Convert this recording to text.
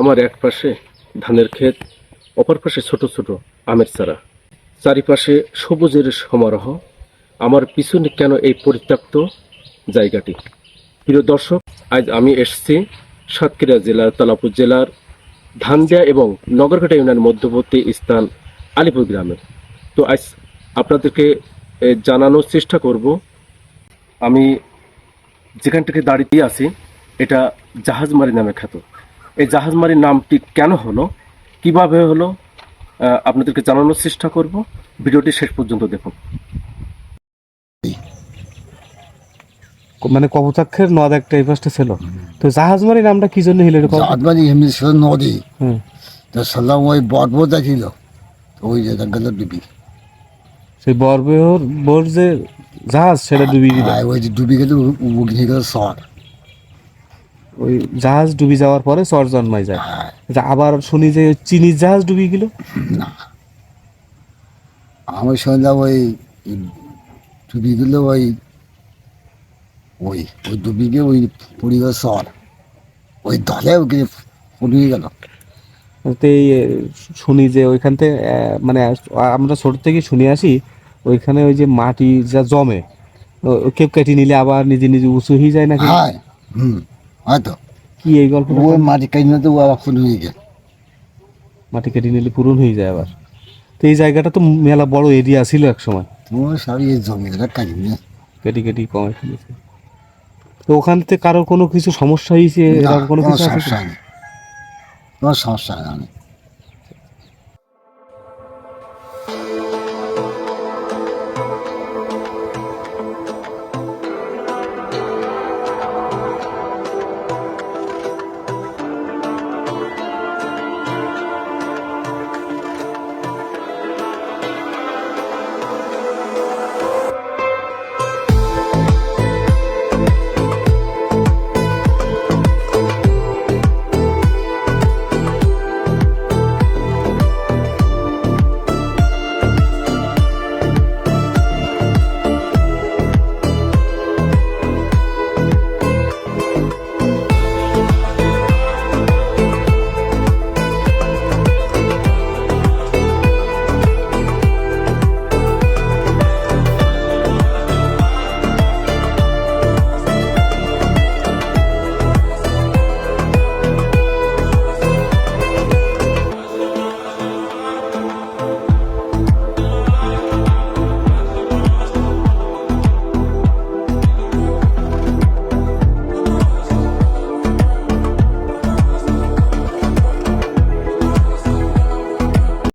আমার এক পাশে ধানের ক্ষেত, অপর পাশে ছোট ছোট আমের চারা। চারিপাশে সবুজের সমারোহ। আমার পিছনে কেন এই পরিত্যক্ত জায়গাটি? প্রিয় দর্শক, আজ আমি এসেছি সাতক্ষীরা জেলার তালাপুর জেলার ধানদিয়া এবং নগরঘাটা ইউনিয়নের মধ্যবর্তী স্থান আলিপুর গ্রামে তো আজ আপনাদেরকে জানানোর চেষ্টা করব, আমি যেখান থেকে দাঁড়িয়ে আছি, এটা জাহাজমারি নামে খ্যাত। এই জাহাজমারি নামটি কেন হলো? কীভাবে হলো? আপনাদেরকে জানানোর চেষ্টা করব। ভিডিওটি শেষ পর্যন্ত দেখুন। মানে কপোতাক্ষের নদ একটা এই পাশটা ছিল। তো জাহাজমারি নামটা কি জন্য হলো এরকম? চাঁদবাড়ি এমনি ছিল নদী। তো সাল্লাম ওই বটবোদা ছিল। তো ওই জায়গা গেল ডুবি সেই বরবেহর বোর যে জাহাজ সেটা ডুবি দিল। আর ওই যে ডুবি গেল উগনি গেল শহর। ওই জাহাজ ডুবি যাওয়ার পরে চর জন্মায় যায়। হ্যাঁ আচ্ছা, আবার শুনি যে চিনির জাহাজ ডুবি গেল? না। আমি শুনলাম ওই ডুবি গেল ওই ওই ওই ডুবি গিয়ে ওই পুরি গেল ওই দলে ওকে পুড়িয়ে গেল। তো এই শুনি যে ওইখান থেকে মানে আমরা ছোট থেকে শুনে আসি ওইখানে ওই যে মাটি যা জমে কেউ কেটে নিলে আবার নিজে নিজে উঁচু হয়ে যায় নাকি? হুম। হয়তো। কি এই গল্পটা? ওই মাটি কাইনে তো পূরণ হয়ে যায়। মাটি কেটে নিলে পূরণ হয়ে যায় আবার। তো এই জায়গাটা তো মেলা বড় এরিয়া ছিল এক সময় তোমার সবই এই জমিটা কাটিয়ে কেটে কেটে কমে ফেলেছে। তো ওখান থেকে কারোর কোনো কিছু সমস্যা হয়েছে? এরকম কোনো কোনো কিছু সমস্যা নেই কোনো সমস্যা নেই